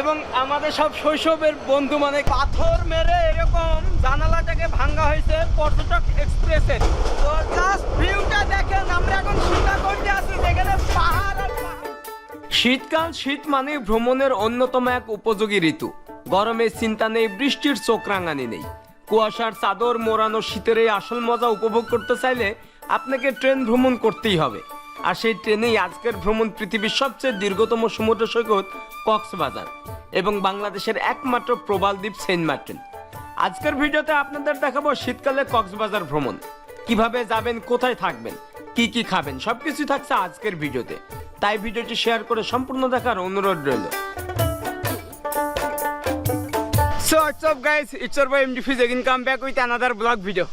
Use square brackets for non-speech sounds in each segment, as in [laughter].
এবং আমাদের সব শৈশবের বন্ধু মানে পাথর মেরে এরকম জানালাটাকে ভাঙা হয়েছে পর্যটক এক্সপ্রেসের শীতকাল, শীত মানে ভ্রমণের অন্যতম এক উপযোগী ঋতু। গরমের চিন্তা নেই, বৃষ্টির চোখ রাঙানি নেই। কুয়াশার চাদর মোড়ানো শীতের এই আসল মজা উপভোগ করতে চাইলে আপনাকে ট্রেন ভ্রমণ করতেই হবে। আর সেই ট্রেনেই আজকের ভ্রমণ পৃথিবীর সবচেয়ে দীর্ঘতম সমুদ্র সৈকত কক্সবাজার এবং বাংলাদেশের একমাত্র প্রবাল দ্বীপ সেন্ট মার্টিন। আজকের ভিডিওতে আপনাদের দেখাবো শীতকালে কক্সবাজার ভ্রমণ। কীভাবে যাবেন, কোথায় থাকবেন, কি কি খাবেন, সবকিছু থাকছে আজকের ভিডিওতে। তাই ভিডিওটি শেয়ার করে সম্পূর্ণ দেখার অনুরোধ রইল। So what's up guys it's boy MD Fiz again come back with another blog video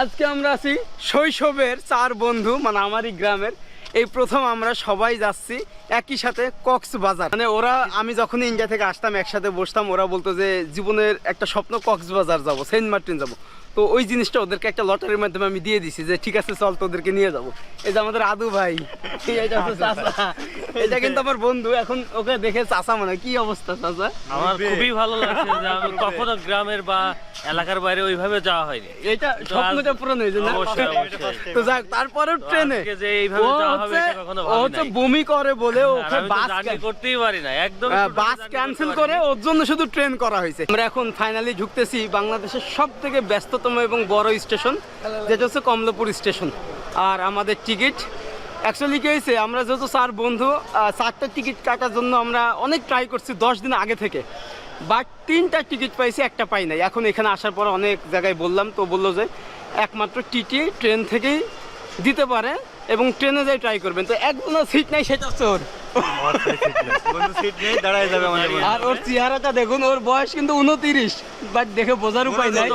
আজকে আমরা আছি শৈশবের চার বন্ধু মানে আমারই গ্রামের এই প্রথম আমরা সবাই যাচ্ছি। একই সাথে কক্সবাজার। মানে ওরা আমি যখন ইন্ডিয়া থেকে আসতাম একসাথে বসতাম ওরা বলতো যে জীবনের একটা স্বপ্ন কক্সবাজার যাব সেন্ট মার্টিন যাব। তো ওই জিনিসটা ওদেরকে একটা লটারির মাধ্যমে আমি দিয়ে দিছি যে ঠিক আছে চল তোদেরকে নিয়ে যাব। এই যে আমাদের আদু ভাই এটা হচ্ছে চাচা। এটা কিন্তু আমার বন্ধু এখন ওকে দেখে চাচা মনে। কি অবস্থা চাচা? আমার খুবই ভালো লাগছে যে আমি কখনো গ্রামের বা এলাকার বাইরে ওইভাবে যাওয়া হয়নি। এটা স্বপ্নটা পূরণ হয়েছে না। তো যাক তারপরে ট্রেনে যে এইভাবে ও যাওয়া হবে কখনো ও হচ্ছে বমি করে বলে আর ওকে বাস করতেই পারি না একদম বাস ক্যান্সেল করে ওর জন্য শুধু ট্রেন করা হয়েছে। আমরা এখন ফাইনালি ঢুকতেছি বাংলাদেশের সব থেকে ব্যস্ততম এবং বড় স্টেশন যেটা হচ্ছে কমলাপুর স্টেশন। আর আমাদের টিকিট অ্যাকচুয়ালি কি হয়েছে আমরা যেহেতু চার বন্ধু চারটা টিকিট কাটার জন্য আমরা অনেক ট্রাই করছি দশ দিন আগে থেকে। বাট তিনটা টিকিট পাইছি একটা পাই নাই। এখন এখানে আসার পর অনেক জায়গায় বললাম তো বলল যে একমাত্র টিটি ট্রেন থেকেই দিতে পারে। এবং ট্রেনে যাই ট্রাই করবেন। তো একজনের সিট নাই সেটা ওর। আর ওর চেহারাটা দেখুন ওর বয়স কিন্তু উনতিরিশ বাট দেখে বোঝার উপায় নাই।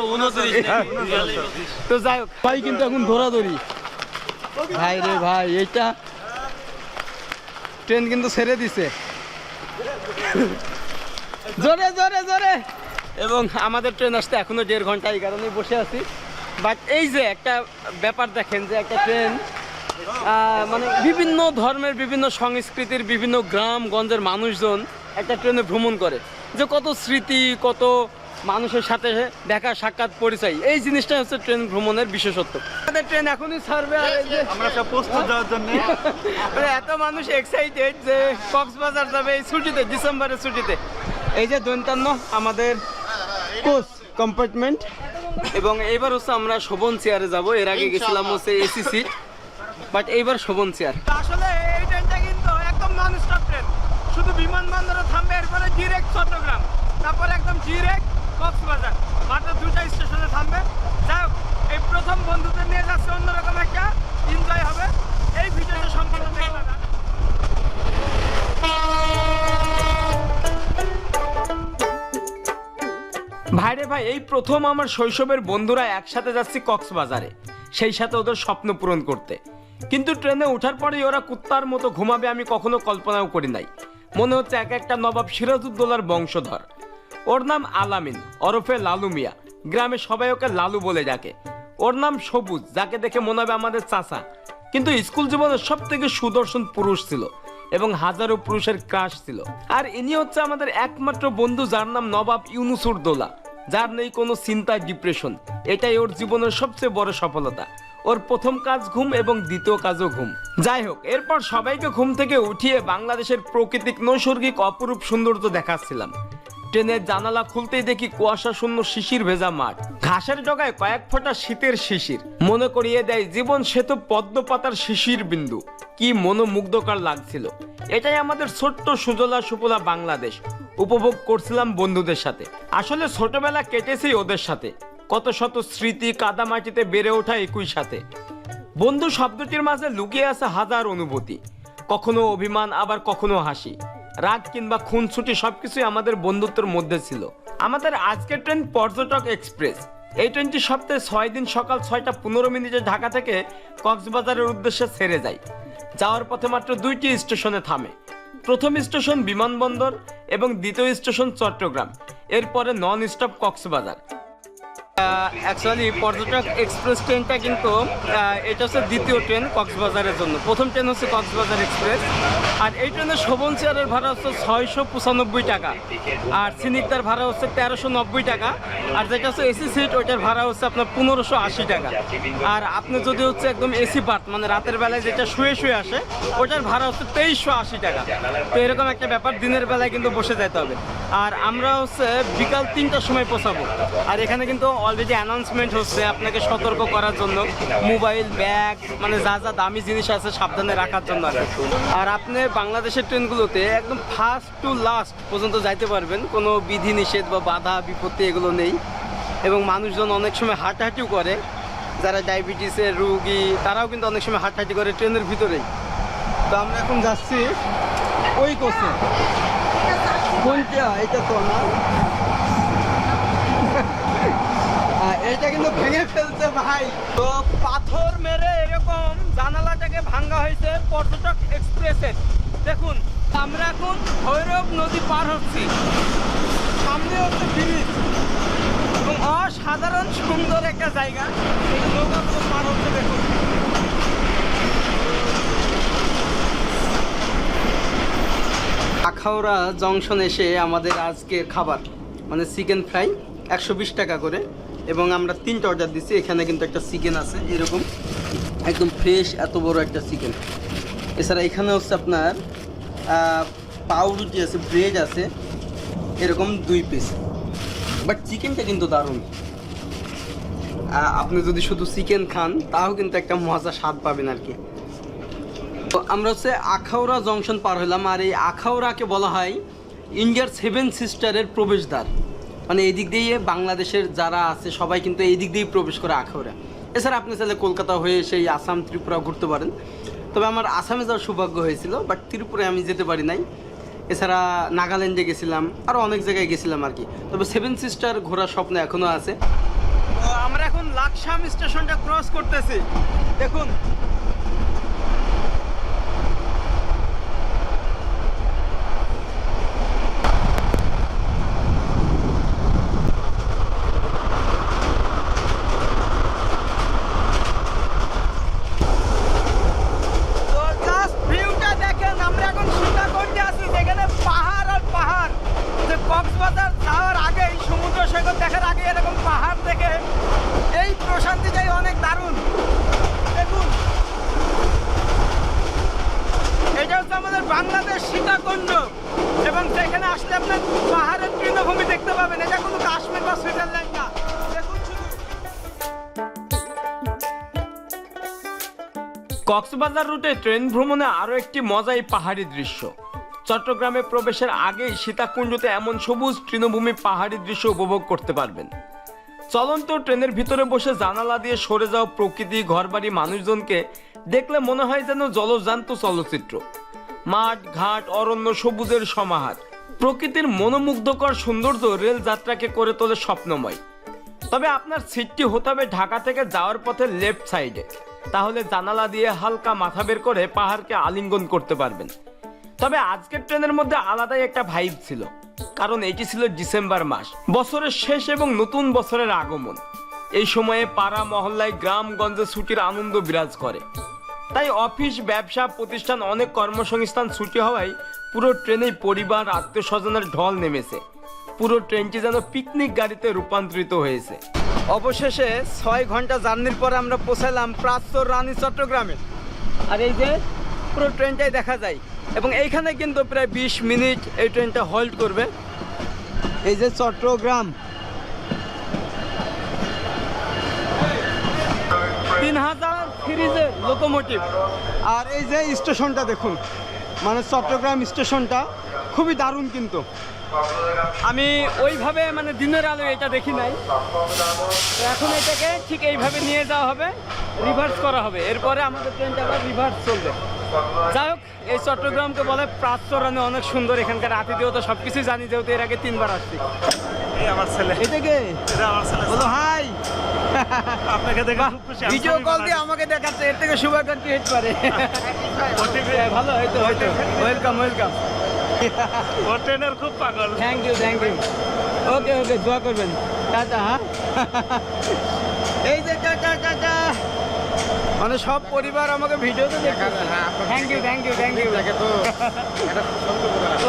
তো যাই হোক ভাই কিন্তু এখন ধরাধরি ভাই রে ভাই এইটা ট্রেন কিন্তু ছেড়ে দিছে। জোরে জোরে জোরে। এবং আমাদের ট্রেন আসতে এখনও দেড় ঘণ্টা এই কারণে বসে আছি। বাট এই যে একটা ব্যাপার দেখেন যে একটা ট্রেন মানে বিভিন্ন ধর্মের বিভিন্ন সংস্কৃতির বিভিন্ন গ্রাম গঞ্জের মানুষজন একটা ট্রেনে ভ্রমণ করে। যে কত স্মৃতি কত মানুষের সাথে দেখা সাক্ষাৎ পরিচয় এই জিনিসটা হচ্ছে ট্রেন ভ্রমণের বিশেষত্ব। আমাদের ট্রেন এখনই ছাড়বে আর আমরা সব প্রস্তুত যাওয়ার জন্য। এত মানুষ এক্সাইটেড যে কক্সবাজার যাবে এই ছুটিতে ডিসেম্বরের ছুটিতে। এই যে দৈন্তান্ন আমাদের কোচ কম্পার্টমেন্ট এবং এইবার হচ্ছে আমরা শোভন চেয়ারে যাব। এর আগে গেছিলাম হচ্ছে এসি সিট বাট এইবার শোভন চেয়ার আসলে এই ট্রেনটা কিন্তু একদম নন স্টপ ট্রেন। শুধু বিমানবন্দরে থামবে এরপরে ডিরেক্ট চট্টগ্রাম তারপর একদম ডিরেক্ট কক্সবাজার। মাত্র দুটা স্টেশনে থামবে। যাই হোক এই প্রথম বন্ধুদের নিয়ে যাচ্ছে অন্যরকম একটা এনজয় হবে। এই ভিডিওটা সম্পূর্ণ দেখবে না ভাইরে ভাই এই প্রথম আমার শৈশবের বন্ধুরা একসাথে যাচ্ছি কক্সবাজারে। সেই সাথে ওদের স্বপ্ন পূরণ করতে। কিন্তু ট্রেনে ওঠার পরেই ওরা কুত্তার মতো ঘুমাবে আমি কখনো কল্পনাও করি নাই। মনে হচ্ছে এক একটা নবাব সিরাজউদ্দৌলার বংশধর। ওর নাম আলামিন, ওরফে লালু মিয়া। গ্রামে সবাই ওকে লালু বলে ডাকে। ওর নাম সবুজ, যাকে দেখে মনে হবে আমাদের চাচা। কিন্তু স্কুল জীবনের সব থেকে সুদর্শন পুরুষ ছিল এবং হাজারো পুরুষের ক্রাশ ছিল। আর ইনি হচ্ছে আমাদের একমাত্র বন্ধু যার নাম নবাব ইউনুসুর দোলা যার নেই কোনো চিন্তা ডিপ্রেশন এটাই ওর জীবনের সবচেয়ে বড় সফলতা। ওর প্রথম কাজ ঘুম এবং দ্বিতীয় কাজও ঘুম। যাই হোক, এরপর সবাইকে ঘুম থেকে উঠিয়ে বাংলাদেশের প্রাকৃতিক, নৈসর্গিক, অপরূপ সৌন্দর্য দেখাচ্ছিলাম। ট্রেনের জানালা খুলতেই দেখি কুয়াশা শূন্য শিশির ভেজা মাঠ। ঘাসের ডগায় কয়েক ফোঁটা শীতের শিশির। মনে করিয়ে দেয়, জীবন সেতু পদ্ম পাতার শিশির বিন্দু। কি মনোমুগ্ধকর লাগছিল। এটাই আমাদের ছোট্ট সুজলা সুফলা বাংলাদেশ। উপভোগ করছিলাম বন্ধুদের সাথে। আসলে ছোটবেলা কেটেছি ওদের সাথে। কত শত স্মৃতি কাদামাটিতে বেড়ে ওঠা একই সাথে। বন্ধু শব্দটির মাঝে লুকিয়ে আছে হাজার অনুভূতি। কখনো অভিমান, আবার কখনো হাসি। রাগ কিংবা খুনছুটি সবকিছুই আমাদের বন্ধুত্বের মধ্যে ছিল। আমাদের আজকের ট্রেন পর্যটক এক্সপ্রেস। এই ট্রেনটি সপ্তাহে ছয় দিন সকাল ছয়টা পনেরো মিনিটে ঢাকা থেকে কক্সবাজারের উদ্দেশ্যে ছেড়ে যায়। যাওয়ার পথে মাত্র দুইটি স্টেশনে থামে। প্রথম স্টেশন বিমানবন্দর এবং দ্বিতীয় স্টেশন চট্টগ্রাম। এরপরে নন স্টপ কক্সবাজার। অ্যাকচুয়ালি পর্যটক এক্সপ্রেস ট্রেনটা কিন্তু এটা হচ্ছে দ্বিতীয় ট্রেন কক্সবাজারের জন্য। প্রথম ট্রেন হচ্ছে কক্সবাজার এক্সপ্রেস আর এই ট্রেনের শোভন চেয়ারের ভাড়া হচ্ছে ছয়শো পঁচানব্বই টাকা। আর সিনিকটার ভাড়া হচ্ছে তেরোশো নব্বই টাকা। আর যেটা হচ্ছে এসি সিট ওইটার ভাড়া হচ্ছে আপনার পনেরোশো আশি টাকা। আর আপনি যদি হচ্ছে একদম এসি পার্ট মানে রাতের বেলায় যেটা শুয়ে শুয়ে আসে ওটার ভাড়া হচ্ছে তেইশশো আশি টাকা। তো এরকম একটা ব্যাপার, দিনের বেলায় কিন্তু বসে যেতে হবে। আর আমরা হচ্ছে বিকাল তিনটার সময় পৌঁছাবো। আর এখানে কিন্তু অলরেডি অ্যানাউন্সমেন্ট হচ্ছে আপনাকে সতর্ক করার জন্য। মোবাইল, ব্যাগ মানে যা যা দামি জিনিস আছে সাবধানে রাখার জন্য আর আপনি বাংলাদেশের ট্রেনগুলোতে একদম ফার্স্ট টু লাস্ট পর্যন্ত যাইতে পারবেন। কোনো বিধি নিষেধ বা বাধা, বিপত্তি এগুলো নেই। এবং মানুষজন অনেক সময় হাঁটাহাঁটিও করে। যারা ডায়াবেটিসের রুগী, তারাও কিন্তু অনেক সময় হাঁটাহাঁটি করে ট্রেনের ভিতরেই। তো আমরা এখন যাচ্ছি ওই কোচে। কোনটা? এটা তো না। এটা কিন্তু ভেঙে ফেলছে ভাই। তো পাথর মেরে এরকম জানালাটাকে ভাঙা হয়েছে পর্যটক এক্সপ্রেসের দেখুন, আমরা এখন ভৈরব নদী পার হচ্ছি। সামনে হচ্ছে ব্রিজ। এবং অসাধারণ সুন্দর একটা জায়গা। নৌকাগুলো পার হচ্ছে, দেখুন। আখাউড়া জংশন এসে আমাদের আজকের খাবার মানে চিকেন ফ্রাই একশো বিশ টাকা করে। এবং আমরা তিনটা অর্ডার দিচ্ছি এখানে কিন্তু একটা চিকেন আছে, এরকম। একদম ফ্রেশ এত বড় একটা চিকেন এছাড়া এখানে হচ্ছে আপনার পাউরুটি আছে ব্রেড আছে, এরকম দুই পিস বাট চিকেনটা কিন্তু দারুণ। আপনি যদি শুধু চিকেন খান, তাও কিন্তু একটা মজা স্বাদ পাবেন আর কি। তো আমরা হচ্ছে আখাউড়া জংশন পার হলাম, আর এই আখাউড়াকে বলা হয় ইন্ডিয়ার সেভেন সিস্টারের প্রবেশদ্বার। মানে এই দিক দিয়ে বাংলাদেশের যারা আছে, সবাই কিন্তু এই দিক দিয়েই প্রবেশ করে আখাউড়া। এছাড়া আপনি চাইলে কলকাতা হয়ে সেই আসাম, ত্রিপুরা ঘুরতে পারেন। তবে আমার আসামে যাওয়ার সৌভাগ্য হয়েছিল বাট ত্রিপুরায় আমি যেতে পারি নাই। এছাড়া নাগাল্যান্ডে গেছিলাম আরও অনেক জায়গায় গেছিলাম আর কি। তবে সেভেন সিস্টার ঘোরার স্বপ্ন এখনও আছে। আমরা এখন লাকসাম স্টেশনটা ক্রস করতেছি। দেখুন তো জাস্ট ভিউটা দেখেন আমরা এখন সীতাকুণ্ডে আছি যেখানে পাহাড় আর পাহাড় যে কক্সবাজার যাওয়ার আগে সমুদ্র সৈকত দেখার আগে এরকম পাহাড় দেখে এই প্রশান্তিটাই অনেক দারুণ দেখুন এটা হচ্ছে আমাদের বাংলাদেশ সীতাকুণ্ড। এবং সেখানে আসলে আপনার পাহাড়ের তৃণভূমি দেখতে পাবেন, এটা কোনো কাশ্মীর বা সুইজারল্যান্ড না। কক্সবাজার রুটে ট্রেন ভ্রমণে আরও একটি মজাই পাহাড়ি দৃশ্য। চট্টগ্রামে প্রবেশের আগেই সীতাকুণ্ডতে এমন সবুজ তৃণভূমি পাহাড়ি দৃশ্য উপভোগ করতে পারবেন। চলন্ত ট্রেনের ভিতরে বসে জানালা দিয়ে সরে যাওয়া প্রকৃতি, ঘরবাড়ি, মানুষজনকে দেখলে মনে হয় যেন জলজান্ত চলচ্চিত্র। মাঠ, ঘাট, অরণ্য, সবুজের সমাহার। প্রকৃতির মনোমুগ্ধকর সৌন্দর্য রেল যাত্রাকে করে তোলে স্বপ্নময়। তবে আপনার সিটটি হতে হবে ঢাকা থেকে যাওয়ার পথে লেফট সাইডে। তাহলে জানালা দিয়ে হালকা মাথা বের করে পাহাড়কে আলিঙ্গন করতে পারবেন। তবে আজকের ট্রেনের মধ্যে আলাদাই একটা ভাইব ছিল, কারণ এটি ছিল ডিসেম্বর মাস, বছরের শেষ এবং নতুন বছরের আগমন। এই সময়ে পাড়া, মহল্লায়, গ্রামগঞ্জে ছুটির আনন্দ বিরাজ করে। তাই অফিস, ব্যবসা, প্রতিষ্ঠান, অনেক কর্মসংস্থান ছুটি হওয়ায় পুরো ট্রেনেই পরিবার আত্মীয় স্বজনের ঢল নেমেছে। পুরো ট্রেনটি যেন পিকনিক গাড়িতে রূপান্তরিত হয়েছে। অবশেষে ছয় ঘণ্টা জার্নির পরে আমরা পৌঁছালাম প্রাচ্য রানী চট্টগ্রামে। আর এই যে পুরো ট্রেনটাই দেখা যায়। এবং এইখানে কিন্তু প্রায় বিশ মিনিট এই ট্রেনটা হোল্ড করবে। এই যে চট্টগ্রাম। তিন হাজার সিরিজের লোকোমোটিভ আর এই যে স্টেশনটা দেখুন মানে চট্টগ্রাম স্টেশনটা খুবই দারুণ কিন্তু। আমি ওইভাবে মানে দিনের আলো এটা দেখি নাই। তো এখন এটাকে ঠিক এইভাবে নিয়ে যাওয়া হবে রিভার্স করা হবে। এরপরে আমাদের ট্রেনটা আবার রিভার্স চলবে। যাই হোক এই চট্টগ্রামকে বলে প্রাচ্যরানে অনেক সুন্দর। এখানকার আতিথেয়তা সব কিছুই জানি যেহেতু এর আগে তিনবার আসছি। এই আমার ছেলে। এটাকে? এটা আমার ছেলে। বলো হাই! আপনাকে দেখে খুব খুশি আমি ভিডিও কল দিয়ে আমাকে দেখাচ্ছে এর থেকে শুভাকাঙ্ক্ষী হতে পারে ভালো হয়তো হয়তো ওয়েলকাম ওয়েলকাম ট্রেনের খুব পাগল। Thank you thank you okay okay দোয়া করবেন। টাটা হ্যাঁ? এই যে টাটা টাটা মানে সব পরিবার আমাকে ভিডিওতে দেখে thank you thank you thank you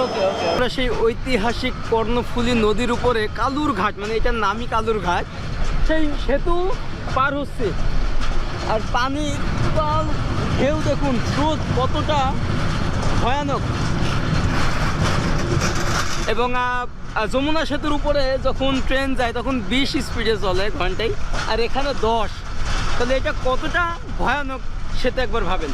okay okay আমরা সেই ঐতিহাসিক কর্ণফুলী নদীর উপরে কালুর ঘাট মানে এটার নামই কালুর ঘাট সেই সেতু পার হচ্ছে। আর পানির তল ঢেউ দেখুন, স্রোত কতটা ভয়ানক। এবং যমুনা সেতুর উপরে যখন ট্রেন যায়, তখন বিশ স্পিডে চলে ঘন্টায়। আর এখানে দশ। তাহলে এটা কতটা ভয়ানক সেটা একবার ভাবেন।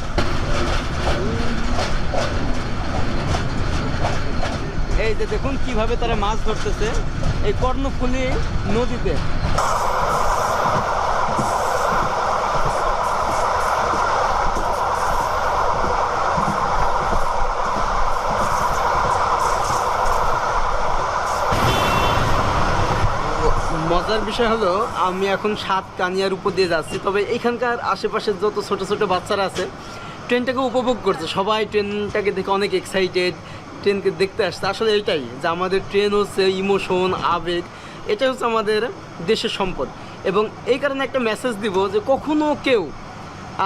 এই যে দেখুন কীভাবে তারা মাছ ধরতেছে। এই কর্ণফুলী নদীতে। মজার বিষয় হলো, আমি এখন সাত কানিয়ার উপর দিয়ে যাচ্ছি, তবে এখানকার আশেপাশের যত ছোট ছোট বাচ্চারা আছে, ট্রেনটাকে উপভোগ করছে। সবাই ট্রেনটাকে দেখে অনেক এক্সাইটেড ট্রেনকে দেখতে আসছে। আসলে এটাই যে আমাদের ট্রেন হচ্ছে ইমোশন আবেগ এটা হচ্ছে আমাদের দেশের সম্পদ। এবং এই কারণে একটা মেসেজ দিব যে কখনো কেউ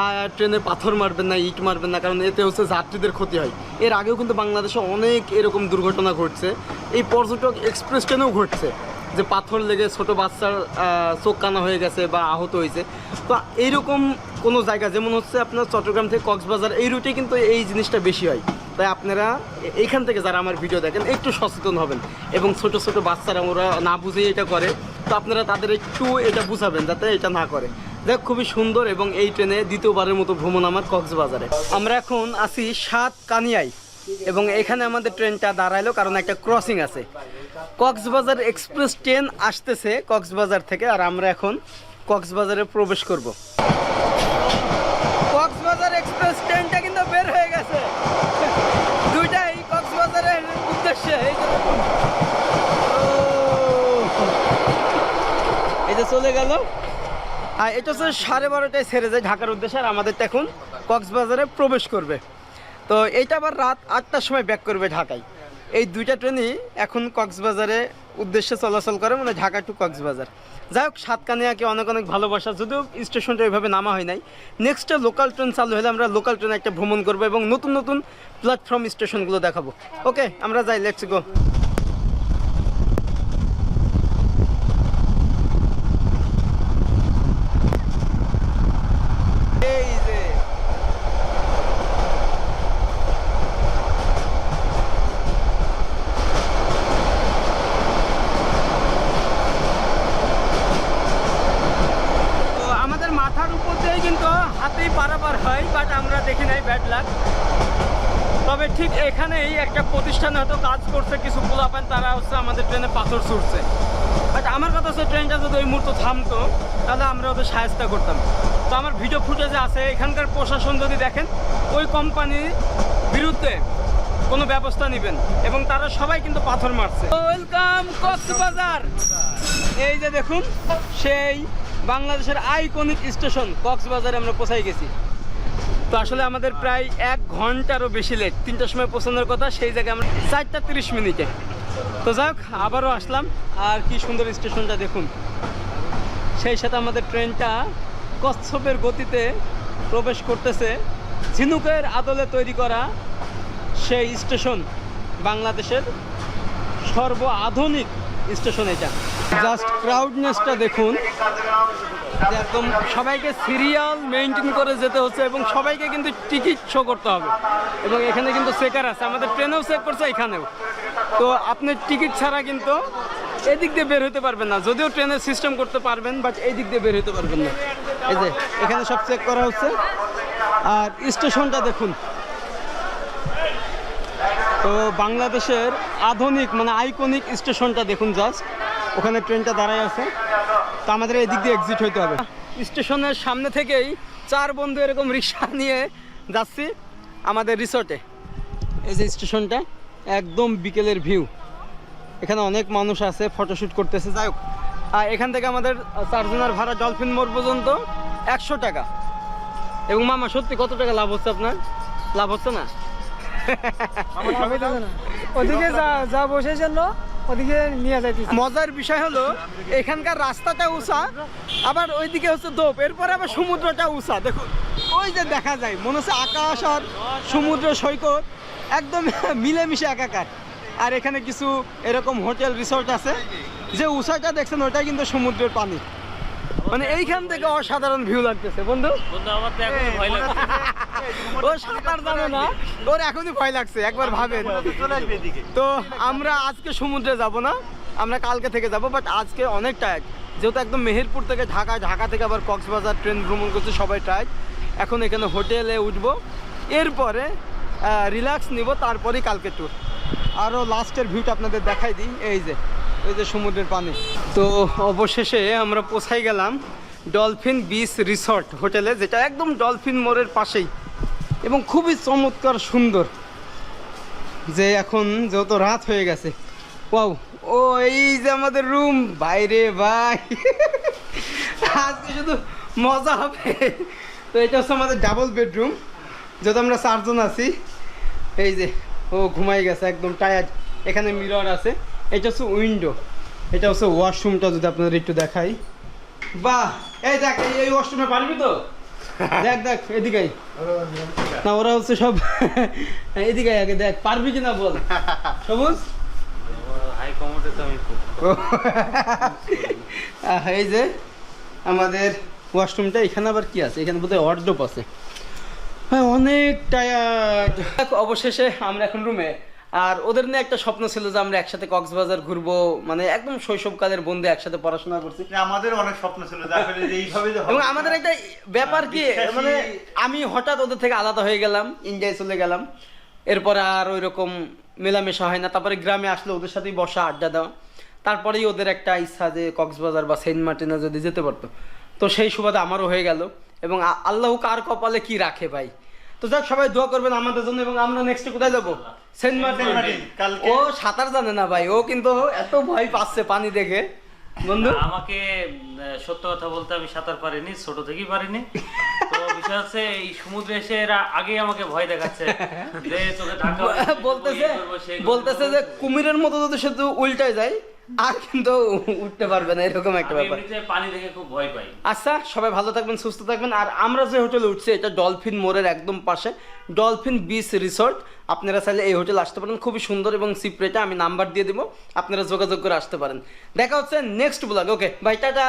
আর ট্রেনে পাথর মারবেন না, ইট মারবেন না, কারণ এতে হচ্ছে যাত্রীদের ক্ষতি হয়। এর আগেও কিন্তু বাংলাদেশে অনেক এরকম দুর্ঘটনা ঘটছে। এই পর্যটক এক্সপ্রেস ট্রেনেও ঘটছে। যে পাথর লেগে ছোট বাচ্চার চোখ কানা হয়ে গেছে বা আহত হয়েছে। তো এইরকম কোনো জায়গা, যেমন হচ্ছে আপনার চট্টগ্রাম থেকে কক্সবাজার, এই রুটে কিন্তু এই জিনিসটা বেশি হয়। তাই আপনারা এইখান থেকে যারা আমার ভিডিও দেখেন, একটু সচেতন হবেন এবং ছোট ছোট বাচ্চারা ওরা না বুঝে এটা করে। তো আপনারা তাদের একটু এটা বুঝাবেন, যাতে এটা না করে। দেখ খুবই সুন্দর এবং এই ট্রেনে দ্বিতীয়বারের মতো ভ্রমণ আমার কক্সবাজারে। আমরা এখন আছি সাত কানিয়ায় এবং এখানে আমাদের ট্রেনটা দাঁড়াইলো, কারণ একটা ক্রসিং আছে। কক্সবাজার এক্সপ্রেস ট্রেন আসতেছে কক্সবাজার থেকে আর আমরা এখন কক্সবাজারে প্রবেশ করব। কক্সবাজার এক্সপ্রেস ট্রেনটা কিন্তু বের হয়ে গেছে। দুইটাই কক্সবাজারের উদ্দেশ্যে। যে চলে গেল। আর এটা হচ্ছে সাড়ে বারোটায় ছেড়ে যায় ঢাকার উদ্দেশ্যে আর আমাদেরটা এখন কক্সবাজারে প্রবেশ করবে। তো এইটা আবার রাত আটটার সময় ব্যাক করবে ঢাকায়। এই দুইটা ট্রেনই এখন কক্সবাজারে উদ্দেশ্যে চলাচল করে মানে ঢাকা টু কক্সবাজার। যাই হোক, সাতকানিয়াকে অনেক অনেক ভালোবাসা। যদিও স্টেশনটা ওইভাবে নামা হয় নাই। নেক্সটে লোকাল ট্রেন চালু হলে আমরা লোকাল ট্রেনে একটা ভ্রমণ করব এবং নতুন নতুন প্ল্যাটফর্ম স্টেশনগুলো দেখাবো। ওকে আমরা যাই লেটস গো এই যে তো আমাদের মাথার উপর দিয়েই কিন্তু হাতেই পারাপার হয় বাট আমরা দেখি নাই ব্যাড লাক তবে ঠিক এখানেই একটা প্রতিষ্ঠান হয়তো কাজ করছে কিছু পোলাপান তারা হচ্ছে পাথর ছুটছে। বাট আমার কথা হচ্ছে, ট্রেনটা যদি ওই মুহূর্তে থামতো, তাহলে আমরা ওদের সাহায্য করতাম। তো আমার ভিডিও ফুটেজে আছে, এখানকার প্রশাসন যদি দেখেন, ওই কোম্পানির বিরুদ্ধে কোনো ব্যবস্থা নেবেন এবং তারা সবাই কিন্তু পাথর মারছে। ওয়েলকাম কক্সবাজার! এই যে দেখুন, সেই বাংলাদেশের আইকনিক স্টেশন কক্সবাজারে আমরা পৌঁছাই গেছি। তো আসলে আমাদের প্রায় এক ঘন্টারও বেশি লেট তিনটার সময় পৌঁছানোর কথা, সেই জায়গায় আমরা চারটা তিরিশ মিনিটে। তো যাক, আবারও আসলাম। আর কি সুন্দর স্টেশনটা দেখুন। সেই সাথে আমাদের ট্রেনটা কচ্ছপের গতিতে প্রবেশ করতেছে। ঝিনুকের আদলে তৈরি করা সেই স্টেশন বাংলাদেশের সর্ব আধুনিক স্টেশন এটা। জাস্ট ক্রাউডনেসটা দেখুন। একদম সবাইকে সিরিয়াল মেনটেন করে যেতে হচ্ছে এবং সবাইকে কিন্তু টিকিট শো করতে হবে। এবং এখানে কিন্তু চেকার আছে। আমাদের ট্রেনেও চেক করছে, এখানেও। তো আপনি টিকিট ছাড়া কিন্তু এদিক দিয়ে বের হতে পারবেন না। যদিও ট্রেনের সিস্টেম করতে পারবেন বাট এই দিক দিয়ে বের হতে পারবেন না। এই যে, এখানে সব চেক করা হচ্ছে। আর স্টেশনটা দেখুন। তো বাংলাদেশের আধুনিক মানে আইকনিক স্টেশনটা দেখুন জাস্ট ওখানে ট্রেনটা দাঁড়ায় আছে। তো আমাদের এই দিক দিয়ে এক্সিট হইতে হবে। স্টেশনের সামনে থেকেই চার বন্ধু এরকম রিক্সা নিয়ে যাচ্ছি আমাদের রিসর্টে এই যে স্টেশনটা। একদম বিকেলের ভিউ। এখানে অনেক মানুষ আছে ফটোশ্যুট করতেছে। যাই হোক আর এখান থেকে আমাদের চারজনের ভাড়া ডলফিন মোড় পর্যন্ত একশো টাকা। এবং মামা সত্যি কত টাকা লাভ হচ্ছে আপনার? লাভ হচ্ছে না? ওদিকে যা যা বসেছিল ওদিকে নিয়ে যাইতেছি। মজার বিষয় হলো এখানকার রাস্তাটা উঁচা আবার ওইদিকে হচ্ছে দোপ এরপরে আবার সমুদ্রটা উঁচা। দেখুন ওই যে দেখা যায় মনে হচ্ছে আকাশ আর সমুদ্র সৈকত। একদম [laughs] মিলেমিশে একাকার। আর এখানে কিছু এরকম হোটেল রিসোর্ট আছে। যে উঁচাটা দেখছেন ওটা কিন্তু সমুদ্রের পানি। মানে এইখান থেকে অসাধারণ ভিউ লাগতেছে বন্ধু। ও সাঁতার জানে না ওর এখনই ভয় লাগছে একবার ভাবেন। তো আমরা আজকে সমুদ্রে যাব না আমরা কালকে থেকে যাব বাট আজকে অনেক টায়ার্ড যেহেতু একদম মেহেরপুর থেকে ঢাকা ঢাকা থেকে আবার কক্সবাজার ট্রেন ভ্রমণ করছে সবাই টায়ার্ড এখন এখানে হোটেলে উঠবো। এরপরে রিল্যাক্স নিব, তারপরেই কালকে ট্যুর আরও লাস্টের ভিউটা আপনাদের দেখাই দিই। এই যে এই যে সমুদ্রের পানি। তো অবশেষে আমরা পৌঁছাই গেলাম ডলফিন বিচ রিসর্ট হোটেলে, যেটা একদম ডলফিন মোড়ের পাশেই। এবং খুবই চমৎকার, সুন্দর। যে এখন যেহেতু রাত হয়ে গেছে। ওয়াও, ও, এই যে আমাদের রুম বাইরে, ভাই। আজকে শুধু মজা হবে। তো এটা হচ্ছে আমাদের ডাবল বেডরুম যেহেতু আমরা চারজন আছি। এই যে ও ঘুমাই গেছে একদম টায়ার্ড এখানে মিরর আছে এটা হচ্ছে উইন্ডো এটা হচ্ছে ওয়াশরুমটা যদি আপনাদের একটু দেখাই। বাহ এই দেখ এই- ওয়াশরুমে পারবি তো? [laughs] দেখ দেখ এদিকে আয়। না ওরা হচ্ছে সব [laughs] এদিকে আগে দেখ পারবি কিনা বল। [laughs] সবুজ? হাই কমোডে তো আমি ও, আহ, এই যে আমাদের ওয়াশরুমটা এখানে আবার কি আছে? এখানে বোধহয় ওয়ার্ডরোব আছে। হ্যাঁ অনেক টায়ার্ড অবশেষে আমরা এখন রুমে আর ওদের নিয়ে একটা স্বপ্ন ছিল যে আমরা একসাথে কক্সবাজার ঘুরবো মানে একদম শৈশবকালের বন্ধু একসাথে পড়াশোনা করছি। আমাদের অনেক স্বপ্ন ছিল যে আসলে যে এইভাবে যে এবং আমাদের একটা ব্যাপার কি মানে আমি হঠাৎ ওদের থেকে আলাদা হয়ে গেলাম ইন্ডিয়ায় চলে গেলাম। এরপরে আর ওই রকম মেলামেশা হয় না। তারপরে গ্রামে আসলে ওদের সাথেই বসা আড্ডা দেওয়া। তারপরেই ওদের একটা ইচ্ছা যে কক্সবাজার বা সেন্ট মার্টিনে যদি যেতে পারতো। তো সেই সুবাদে আমারও হয়ে গেল। এবং আল্লাহ কার কপালে কি রাখে ভাই? তো যাক সবাই দোয়া করবেন আমাদের জন্য এবং আমরা নেক্সট কোথায় যাব? সেন্ট মার্টিন ও সাঁতার জানে না ভাই ও কিন্তু এত ভয় পাচ্ছে পানি দেখে। বন্ধু? আমাকে সত্য কথা বলতে আমি সাঁতার পারিনি ছোট থেকেই পারিনি। তো বিষয় হচ্ছে এই সমুদ্রে এসে এরা আগেই আমাকে ভয় দেখাচ্ছে। যে তোকে ঢাকা বলতেছে। বলতেছে যে কুমিরের মতো যদি শুধু উল্টায় যায় আর কিন্তু উঠতে পারবে না এরকম একটা ব্যাপার। পানি দেখে খুব ভয় পাই। আচ্ছা সবাই ভালো থাকবেন সুস্থ থাকবেন। আর আমরা যে হোটেলে উঠছি এটা ডলফিন মোড়ের একদম পাশে। Dolphin beach resort. আপনারা চাইলে এই হোটেল আসতে পারেন। খুবই সুন্দর এবং চিপ রেটে আমি নাম্বার দিয়ে দিব। আপনারা যোগাযোগ করে আসতে পারেন। দেখা হচ্ছে next blog. Okay bye tata!